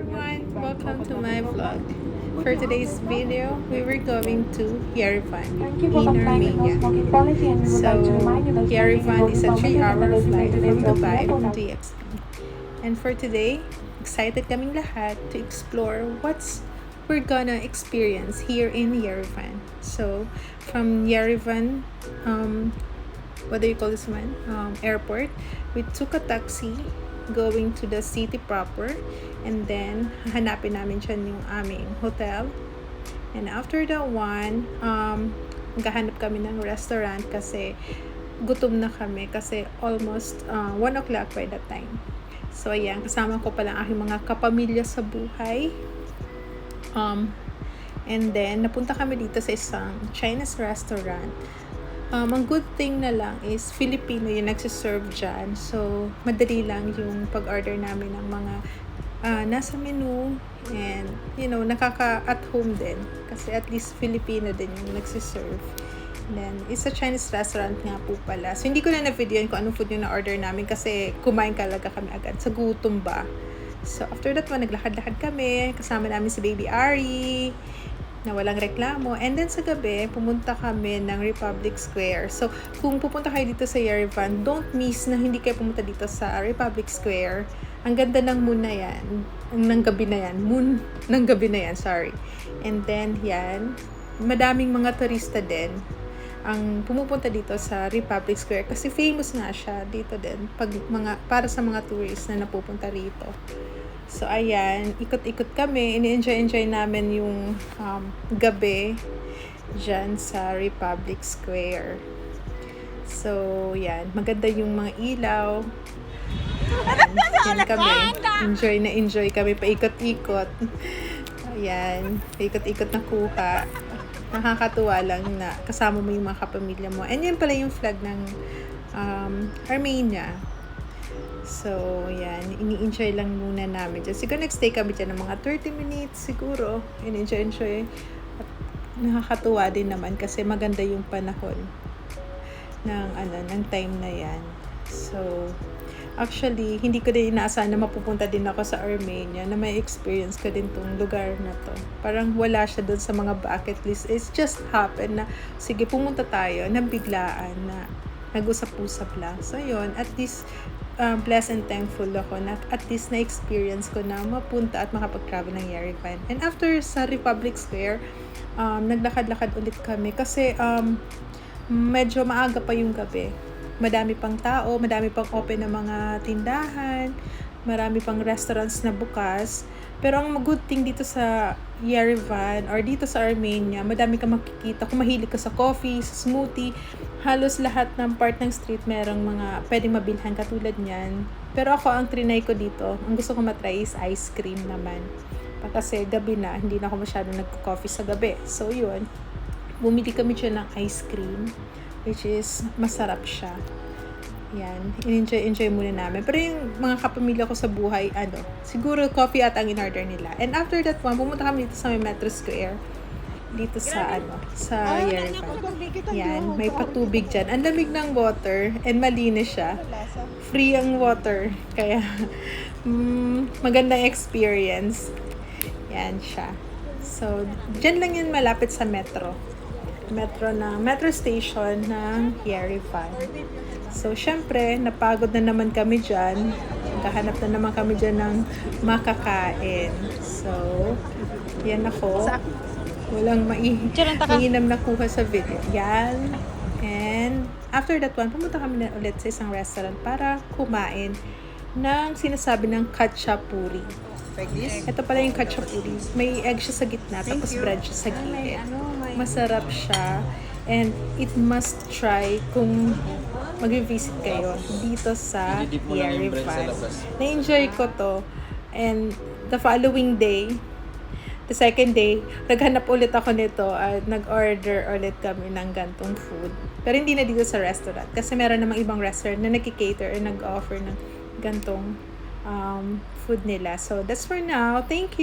everyone, welcome to my vlog. For today's video, we were going to Yerevan in for complying with no Armenia. smoking policy and we would like to remind you that So, Yerevan is a 3-hour flight from Dubai to EXP. And for today, excited kaming lahat to explore what's we're gonna experience here in Yerevan. So, from Yerevan, um, what do you call this one? Um, airport, we took a taxi going to the city proper and then hahanapin namin dyan yung aming hotel. And after that one um, maghahanap kami ng restaurant kasi gutom na kami kasi almost uh, 1 o'clock by that time. So ayan kasama ko pala aking mga kapamilya sa buhay. Um, and then napunta kami dito sa isang Chinese restaurant Um, ang good thing na lang is Filipino yung nagsiserve dyan. So, madali lang yung pag-order namin ng mga ah, nasa menu and, you know, nakaka-at home din. Kasi at least Filipino din yung nagsiserve. And then, it's a Chinese restaurant nga po pala. So, hindi ko na na-videoin kung anong food yung na-order namin kasi kumain talaga kami agad. Sa gutom ba. So, after that one, naglakad-lakad kami. Kasama namin si Baby Ari na walang reklamo. And then sa gabi, pumunta kami ng Republic Square. So, kung pupunta kayo dito sa Yerevan, don't miss na hindi kayo pumunta dito sa Republic Square. Ang ganda ng moon na yan. Ng gabi na yan. Moon ng gabi na yan, sorry. And then, yan. Madaming mga turista din ang pumupunta dito sa Republic Square kasi famous nga siya dito din pag mga para sa mga tourists na napupunta rito. So, ayan, ikot-ikot kami. Ini-enjoy-enjoy namin yung um, gabi dyan sa Republic Square. So, yan. Maganda yung mga ilaw. Yan, yan kami. Enjoy na enjoy kami. Paikot-ikot. Ayan. Paikot-ikot na kuha. Nakakatuwa lang na kasama mo yung mga kapamilya mo. And yan pala yung flag ng um, Armenia. So, yan. Ini-enjoy lang muna namin dyan. Siguro nag-stay kami dyan ng mga 30 minutes siguro. In-enjoy-enjoy. At nakakatuwa din naman kasi maganda yung panahon ng, ano, ng time na yan. So, actually, hindi ko din inaasahan na mapupunta din ako sa Armenia na may experience ko din tong lugar na to. Parang wala siya doon sa mga bucket list. It's just happened na, sige, pumunta tayo, nabiglaan na nag-usap-usap lang. So, yun, at least, um, blessed and thankful ako na at least na-experience ko na mapunta at makapag-travel ng Yerevan. And after sa Republic Square, um, naglakad-lakad ulit kami kasi um, medyo maaga pa yung gabi. Madami pang tao, madami pang open na mga tindahan, marami pang restaurants na bukas. Pero ang good thing dito sa Yerevan or dito sa Armenia, madami kang makikita. Kung mahilig ka sa coffee, sa smoothie, halos lahat ng part ng street merong mga pwedeng mabilhan katulad niyan. Pero ako, ang trinay ko dito, ang gusto ko matry is ice cream naman. Kasi gabi na, hindi na ako masyado nagko-coffee sa gabi. So, yun. Bumili kami dyan ng ice cream, which is masarap siya. Yan. In-enjoy-enjoy muna namin. Pero yung mga kapamilya ko sa buhay, ano, siguro coffee at ang in-order nila. And after that one, pumunta kami dito sa may Metro Square. Dito sa, ano, sa Yerevan. Yan, may patubig dyan. Ang lamig ng water and malinis siya. Free ang water. Kaya, mm, magandang experience. Yan siya. So, dyan lang yun malapit sa metro. Metro na, metro station ng Yerevan. So, syempre, napagod na naman kami dyan. Naghahanap na naman kami dyan ng makakain. So, yan ako. Walang mai mainam na kuha sa video. Yan. And, after that one, pumunta kami na ulit sa isang restaurant para kumain ng sinasabi ng kachapuri. Like this? Ito pala yung kachapuri. May egg siya sa gitna, tapos bread siya sa gilid. Masarap siya. And it must try kung mag-visit kayo dito sa Yerevan. labas. Na-enjoy ko to. And the following day, the second day, naghanap ulit ako nito at nag-order ulit kami ng gantong food. Pero hindi na dito sa restaurant. Kasi meron namang ibang restaurant na nag-cater or nag-offer ng gantong um, food nila. So, that's for now. Thank you!